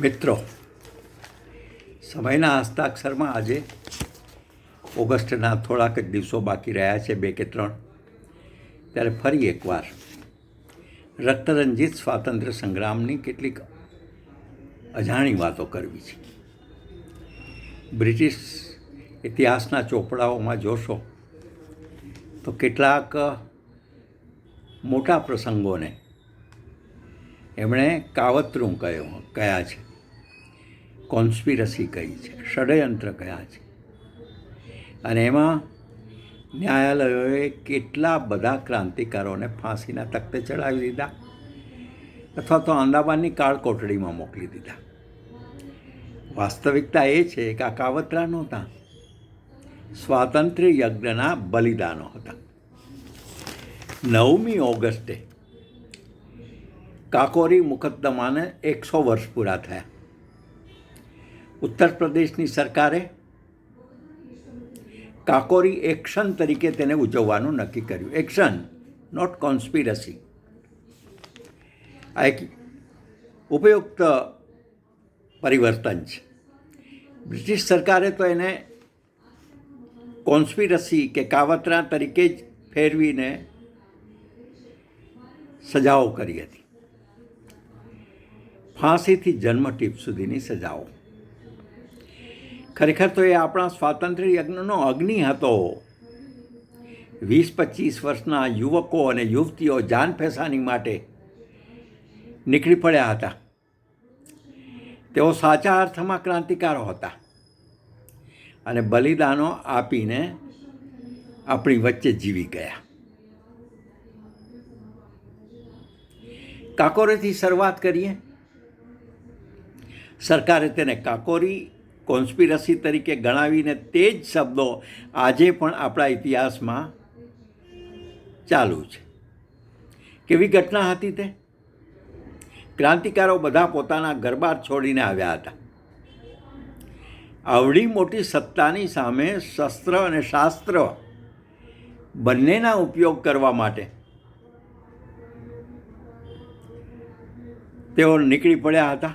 મિત્રો, સમયના હસ્તાક્ષરમાં આજે ઓગસ્ટના થોડાક જ દિવસો બાકી રહ્યા છે, બે કે ત્રણ. ત્યારે ફરી એકવાર રક્તરંજિત સ્વાતંત્ર્ય સંગ્રામની કેટલીક અજાણી વાતો કરવી છે. બ્રિટિશ ઇતિહાસના ચોપડાઓમાં જોશો તો કેટલાક મોટા પ્રસંગોને એમણે કાવતરું કહ્યું કયા છે. કોન્સ્પિરસી કહી છે, ષડયંત્ર કયા છે. અને એમાં ન્યાયાલયોએ કેટલા બધા ક્રાંતિકારોને ફાંસીના તખતે ચડાવી દીધા, અથવા તો અમદાવાદની કાળકોટડીમાં મોકલી દીધા. વાસ્તવિકતા એ છે કે આ કાવતરા નહોતા. સ્વાતંત્ર્ય યજ્ઞના બલિદાનો હતા. નવમી ઓગસ્ટે કાકોરી મુકદ્દમાને એકસો વર્ષ પૂરા થયા. ઉત્તર પ્રદેશની સરકારે કાકોરી એક્શન તરીકે તેને ઉજવવાનું નક્કી કર્યું. એક્શન નોટ કોન્સ્પિરસી આ એક ઉપયુક્ત પરિવર્તન છે. બ્રિટિશ સરકારે તો એને કોન્સ્પિરસી કે કાવતરા તરીકે જ ફેરવીને સજાઓ કરી હતી. ફાંસીથી જન્મટીપ સુધીની સજાઓ. ખરેખર તો એ આપણા સ્વાતંત્ર્ય યજ્ઞનો અગ્નિ હતો. વીસ પચીસ વર્ષના યુવકો અને યુવતીઓ જાન ફેસાની માટે નીકળી પડ્યા હતા. તેઓ સાચા અર્થમાં ક્રાંતિકારો હતા અને બલિદાનો આપીને આપણી વચ્ચે જીવી ગયા. કાકોરીથી શરૂઆત કરીએ. સરકારે તેને કાકોરી કોન્સ્પિરસી તરીકે ગણાવીને તે જ શબ્દો આજે પણ આપણા ઇતિહાસમાં ચાલુ છે. કેવી ઘટના હતી તે? ક્રાંતિકારો બધા પોતાના ઘરબાર છોડીને આવ્યા હતા. આવડી મોટી સત્તાની સામે શસ્ત્ર અને શાસ્ત્ર બંનેના ઉપયોગ કરવા માટે તેઓ નીકળી પડ્યા હતા.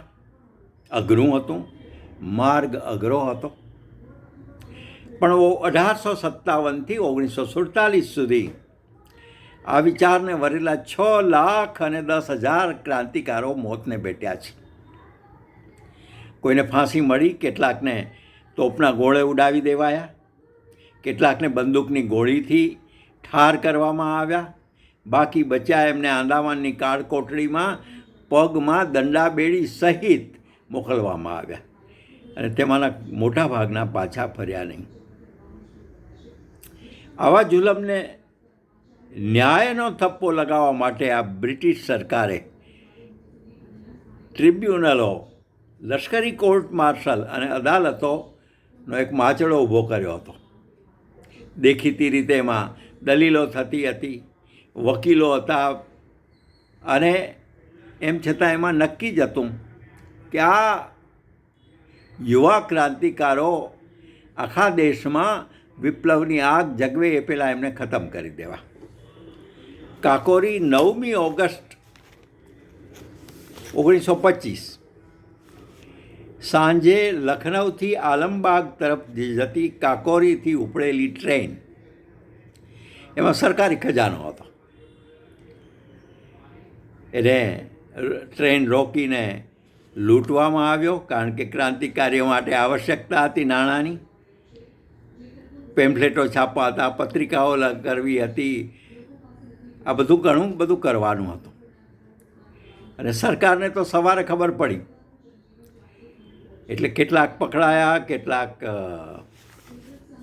અઘરું હતું. માર્ગ અઘરો હતો. પણ અઢારસો સત્તાવનથી ઓગણીસો સુડતાલીસ સુધી આ વિચારને વરેલા છ લાખ અને દસ હજાર ક્રાંતિકારો મોતને ભેટ્યા છે. કોઈને ફાંસી મળી, કેટલાકને તોપના ગોળે ઉડાવી દેવાયા, કેટલાકને બંદૂકની ગોળીથી ઠાર કરવામાં આવ્યા, બાકી બચ્યા એમને આંદામાનની કાળકોટડીમાં પગમાં દંડાબેડી સહિત મોકલવામાં આવ્યા. અને તેમાંના મોટા ભાગના પાછા ફર્યા નહીં. આવા જુલમને ન્યાયનો થપ્પો લગાવવા માટે આ બ્રિટિશ સરકારે ટ્રિબ્યુનલો, લશ્કરી કોર્ટ માર્શલ અને અદાલતોનો એક માચડો ઊભો કર્યો હતો. દેખીતી રીતે એમાં દલીલો થતી હતી, વકીલો હતા અને એમ છતાં એમાં નક્કી જ હતું કે આ યુવા ક્રાંતિકારો આખા દેશમાં વિપ્લવની આગ જગવે એ પહેલાં એમને ખતમ કરી દેવા. કાકોરી નવમી ઓગસ્ટ ઓગણીસો પચીસ સાંજે લખનૌથી આલમબાગ તરફ જતી કાકોરીથી ઉપડેલી ટ્રેન, એમાં સરકારી ખજાનો હતો. એને ટ્રેન રોકીને લૂંટવામાં આવ્યો કારણ કે ક્રાંતિકારીઓ માટે આવશ્યકતા હતી નાણાંની. પેમ્ફલેટો છાપવા હતા, પત્રિકાઓ કરવી હતી. આ બધું ઘણું બધું કરવાનું હતું. અને સરકારને તો સવારે ખબર પડી. એટલે કેટલાક પકડાયા, કેટલાક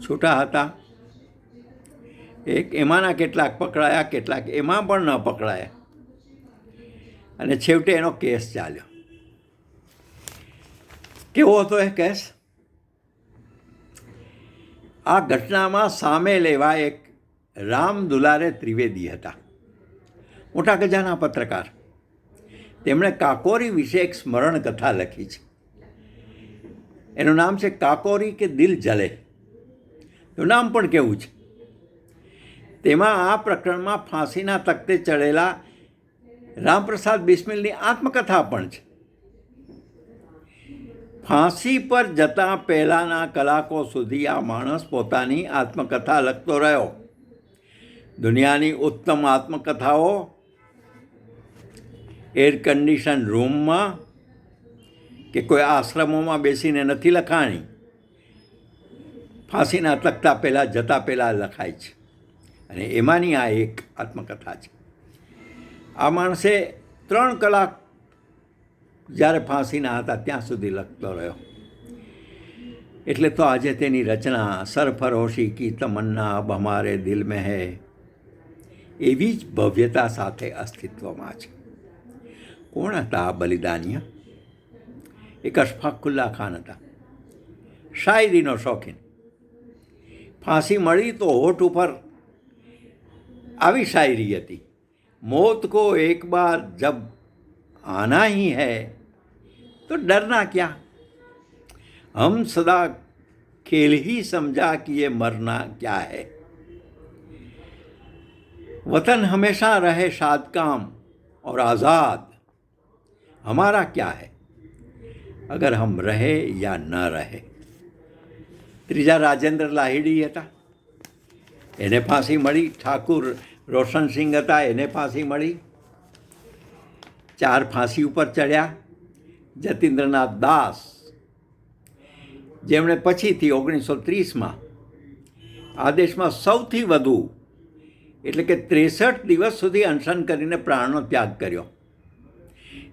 છૂટા હતા. એક એમાંના કેટલાક પકડાયા, કેટલાક એમાં પણ ન પકડાયા. અને છેવટે એનો કેસ ચાલ્યો. કેવો હતો એ કેસ આ ઘટનામાં સામે લેવા એક રામ દુલારે ત્રિવેદી હતા. મોટા ગજાના પત્રકાર. તેમણે કાકોરી વિશે એક સ્મરણ કથા લખી છે. એનું નામ છે કાકોરી કે દિલ જલે. એનું નામ પણ કેવું છે? તેમાં આ પ્રકરણમાં ફાંસીના તખતે ચડેલા રામપ્રસાદ બિસ્મિલની આત્મકથા પણ છે. ફાંસી પર જતાં પહેલાંના કલાકો સુધી આ માણસ પોતાની આત્મકથા લખતો રહ્યો. દુનિયાની ઉત્તમ આત્મકથાઓ એર કન્ડિશન રૂમમાં કે કોઈ આશ્રમોમાં બેસીને નથી લખાણી. ફાંસીના તકતા પહેલાં જતાં પહેલાં લખાય છે. અને એમાંની આ એક આત્મકથા છે. આ માણસે ત્રણ કલાક જ્યારે ફાંસીના હતા ત્યાં સુધી લખતો રહ્યો. એટલે તો આજે તેની રચના સરફરોશી કી તમન્ના અબ હમારે દિલ મેં હે, એવી જ ભવ્યતા સાથે અસ્તિત્વમાં છે. કોણ હતા આ બલિદાનીય એક અશફાકુલ્લા ખાન હતા. શાયરીનો શોખીન. ફાંસી મળી તો હોઠ ઉપર આવી શાયરી હતી. મોત કો એક બાર જબ આના હૈ तो डरना क्या हम सदा खेल ही समझा कि ये मरना क्या है वतन हमेशा रहे शादकाम और आज़ाद हमारा क्या है अगर हम रहे या न રહે ત્રીજા રાજેન્દ્ર લાહિડી હતા એને ફાંસી મળી ઠાકુર રોશનસિંહ હતા એને ફાંસી મળી ચાર ફાંસી ઉપર ચડ્યા જતીન્દ્રનાથ દાસ, જેમણે પછીથી ઓગણીસો ત્રીસમાં આ દેશમાં સૌથી વધુ, એટલે કે ત્રેસઠ દિવસ સુધી અનશન કરીને પ્રાણનો ત્યાગ કર્યો.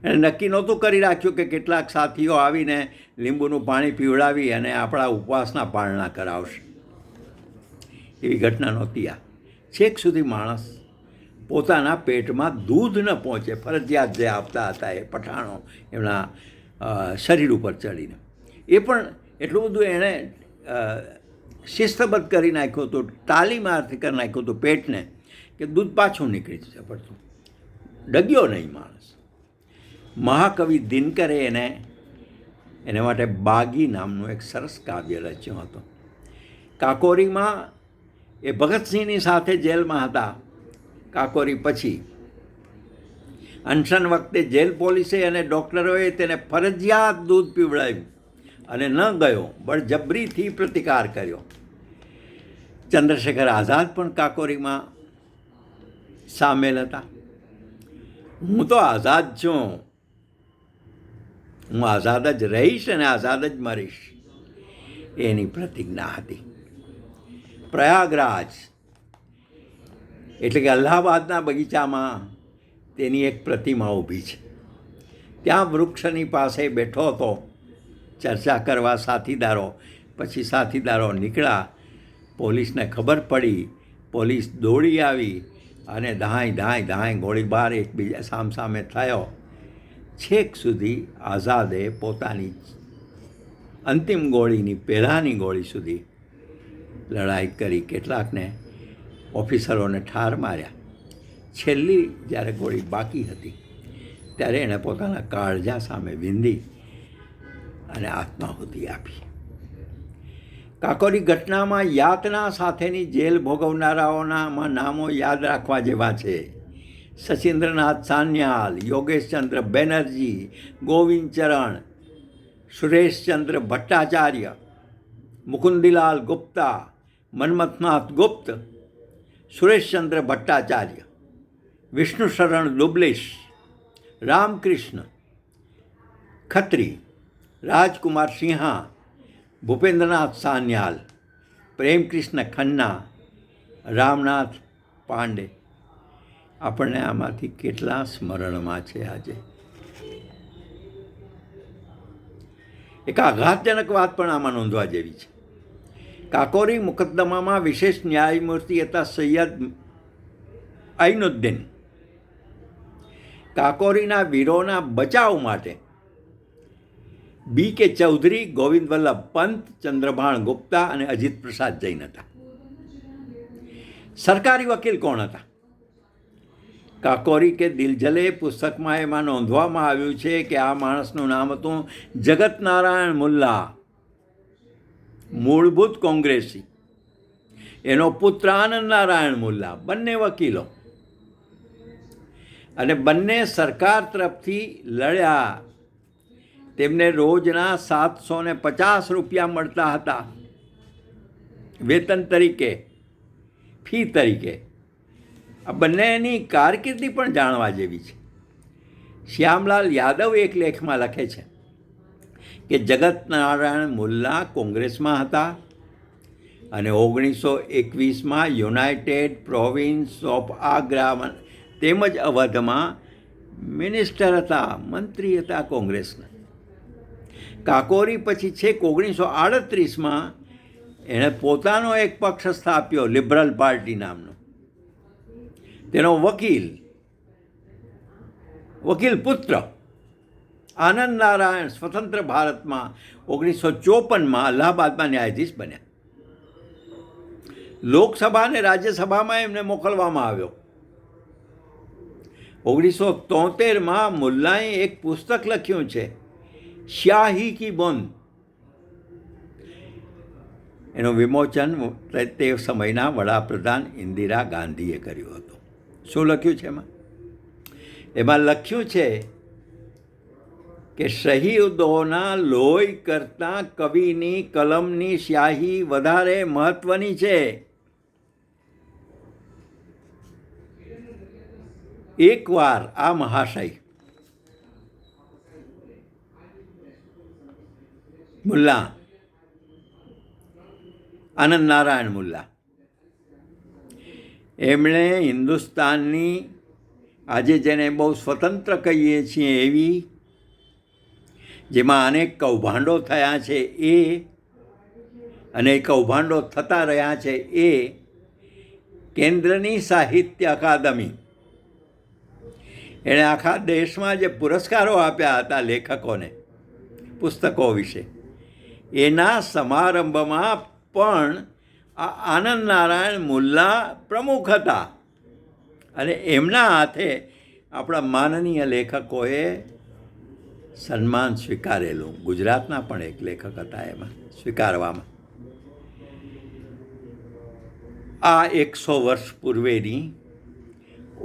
એણે નક્કી નહોતું કરી રાખ્યું કે કેટલાક સાથીઓ આવીને લીંબુનું પાણી પીવડાવી અને આપણા ઉપવાસના પાળના કરાવશે. એવી ઘટના નહોતી આ. છેક સુધી માણસ પોતાના પેટમાં દૂધ ન પહોંચે, ફરજિયાત જે આપતા હતા એ પઠાણો, એમના શરીર ઉપર ચડીને. એ પણ એટલું બધું એણે શિસ્તબદ્ધ કરી નાખ્યું હતું તાલીમાર્થી કરી નાખ્યું હતું પેટને, કે દૂધ પાછું નીકળી જશે પડતું. ડગ્યો નહીં માણસ. મહાકવિ દિનકરે એને એને માટે બાગી નામનું એક સરસ કાવ્ય રચ્યું હતું. કાકોરીમાં એ ભગતસિંહની સાથે જેલમાં હતા. કાકોરી પછી અનશન વખતે જેલ પોલીસે અને ડૉક્ટરોએ તેને ફરજિયાત દૂધ પીવડાવ્યું અને ન ગયો બળજબરીથી પ્રતિકાર કર્યો. ચંદ્રશેખર આઝાદ પણ કાકોરીમાં સામેલ હતા. હું તો આઝાદ છું. હું આઝાદ જ રહીશ અને આઝાદ જ મરીશ. એની પ્રતિજ્ઞા હતી. પ્રયાગરાજ, એટલે કે અલ્હાબાદના બગીચામાં તેની એક પ્રતિમા ઊભી છે. ત્યાં વૃક્ષની પાસે બેઠો હતો. ચર્ચા કરવા સાથીદારો, પછી સાથીદારો નીકળ્યા. પોલીસને ખબર પડી. પોલીસ દોડી આવી અને ધાય ધાય ધાય ગોળીબાર એકબીજા સામસામે થયો. છેક સુધી આઝાદે પોતાની અંતિમ ગોળીની પહેલાંની ગોળી સુધી લડાઈ કરી કેટલાકને ઓફિસરોને ઠાર માર્યા. છેલ્લી જ્યારે ગોળી બાકી હતી, ત્યારે એણે પોતાના કાળજા સામે વિંધી અને આત્માહુતિ આપી. કાકોરી ઘટનામાં યાતના સાથેની જેલ ભોગવનારાઓનામાં નામો યાદ રાખવા જેવા છે. સચિન્દ્રનાથ સાન્યાલ, યોગેશચંદ્ર બેનર્જી ગોવિંદ ચરણ સુરેશચંદ્ર ભટ્ટાચાર્ય, મુકુંદીલાલ ગુપ્તા, મન્મથનાથ ગુપ્ત, સુરેશચંદ્ર ભટ્ટાચાર્ય. વિષ્ણુશરણ દુબલેશ રામકૃષ્ણ, ખત્રી, રાજકુમાર સિંહા, ભૂપેન્દ્રનાથ સાન્યાલ, પ્રેમકૃષ્ણ ખન્ના, રામનાથ પાંડે. આપણને આમાંથી કેટલા સ્મરણમાં છે આજે? એક આઘાતજનક વાત પણ આમાં નોંધવા જેવી છે. કાકોરી મુકદ્દમામાં વિશેષ ન્યાયમૂર્તિ હતા સૈયદ ઐનુદ્દીન. કાકોરીના વીરોના બચાવ માટે. બી કે ચૌધરી, ગોવિંદ વલ્લભ પંત, ચંદ્રભાણ ગુપ્તા અને અજીત પ્રસાદ જૈન હતા. સરકારી વકીલ કોણ હતા? કાકોરી કે દિલજલે પુસ્તકમાં એમાં નોંધવામાં આવ્યું છે કે આ માણસનું નામ હતું જગતનારાયણ મુલ્લા. મૂળભૂત કોંગ્રેસી. એનો પુત્ર આનંદ નારાયણ મુલ્લા. બંને વકીલો. અને બંને સરકાર તરફથી લડ્યા. તેમને રોજના સાતસો ને પચાસ રૂપિયા મળતા હતા. વેતન તરીકે, ફી તરીકે. આ બંનેની કારકિર્દી પણ જાણવા જેવી છે. શ્યામલાલ યાદવ એક લેખમાં લખે છે કે, જગત નારાયણ મુલ્લા કોંગ્રેસમાં હતા અને ઓગણીસો એકવીસમાં યુનાઇટેડ પ્રોવિન્સ ઓફ આગ્રા તેમજ અવધમાં મિનિસ્ટર હતા, મંત્રી હતા કોંગ્રેસના. કાકોરી પછી છેક ઓગણીસો આડત્રીસમાં એણે પોતાનો એક પક્ષ સ્થાપ્યો લિબરલ પાર્ટી નામનો. તેનો વકીલ વકીલ પુત્ર આનંદ નારાયણ સ્વતંત્ર ભારતમાં ઓગણીસો ચોપનમાં અલ્હાબાદમાં ન્યાયાધીશ બન્યા. લોકસભા અને રાજ્યસભામાં એમને મોકલવામાં આવ્યો. ઓગણીસો તોતેરમાં મુલ્લાએ એક પુસ્તક લખ્યું છે, શાહી કી બોન એનું વિમોચન તે સમયના વડાપ્રધાન ઇન્દિરા ગાંધીએ કર્યું હતું. શું લખ્યું છે એમાં? એમાં લખ્યું છે કે શહીદોના લોહી કરતાં કવિની કલમની સ્યાહી વધારે મહત્ત્વની છે. એકવાર આ મહાશય મુલ્લા, આનંદ નારાયણ મુલ્લા, એમણે હિન્દુસ્તાનની આજે જેને બહુ સ્વતંત્ર કહીએ છીએ એવી, જેમાં અનેક કૌભાંડો થયા છે એ અને કૌભાંડો થતા રહ્યા છે એ, કેન્દ્રની સાહિત્ય અકાદમી એણે આખા દેશમાં જે પુરસ્કારો આપ્યા હતા લેખકોને, પુસ્તકો વિશે, એના સમારંભમાં પણ આ આનંદ નારાયણ મુલ્લા પ્રમુખ હતા. અને એમના હાથે આપણા માનનીય લેખકોએ સન્માન સ્વીકારેલું. ગુજરાતના પણ એક લેખક હતા એમાં, સ્વીકારવામાં. આ એકસો વર્ષ પૂર્વેની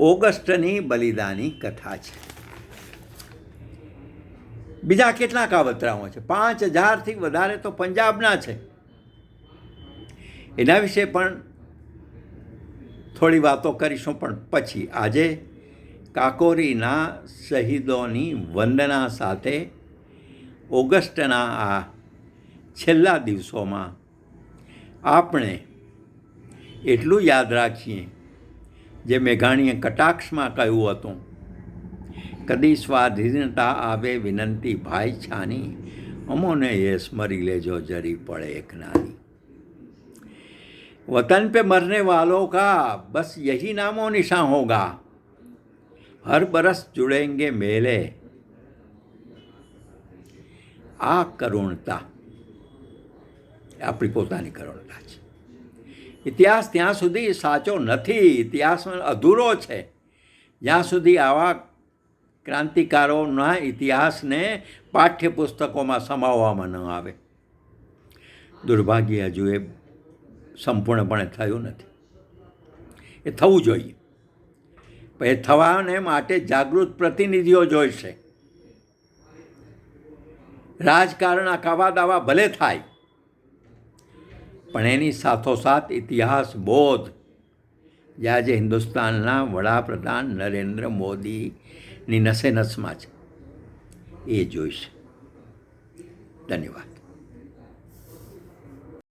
ઓગસ્ટની બલિદાની કથા છે. બીજા કેટલા કાવતરાઓ છે? પાંચ હજારથી વધારે તો પંજાબના છે. એના વિશે પણ થોડી વાતો કરીશું, પણ પછી આજે કાકોરીના શહીદોની વંદના સાથે ઓગસ્ટના આ છેલ્લા દિવસોમાં આપણે એટલું યાદ રાખીએ જે મેઘાણીએ કટાક્ષમાં કહ્યું હતું કદી સ્વાધીનતા આવે વિનંતી ભાઈ છાની અમોને એ સ્મરી લેજો જરી પડે એક નાની वतन पे मरने वालों का बस यही नामो निशान होगा हर बरस जुड़ेंगे मेले આ કરુણતા આપણી પોતાની કરુણતા છે ઇતિહાસ ત્યાં સુધી સાચો નથી. ઇતિહાસ અધૂરો છે. જ્યાં સુધી આવા ક્રાંતિકારોના ઇતિહાસને પાઠ્યપુસ્તકોમાં સમાવવામાં ન આવે. દુર્ભાગ્ય હજુ એ સંપૂર્ણપણે થયું નથી. એ થવું જોઈએ. એ થવાને માટે જાગૃત પ્રતિનિધિઓ જોઈશે. રાજકારણ કાવા દાવા ભલે થાય પણ એની સાથોસાથ ઇતિહાસ બોધ. જે આજે હિન્દુસ્તાનના વડાપ્રધાન નરેન્દ્ર મોદીની નસે નસમાં છે. એ જોઈશ. ધન્યવાદ.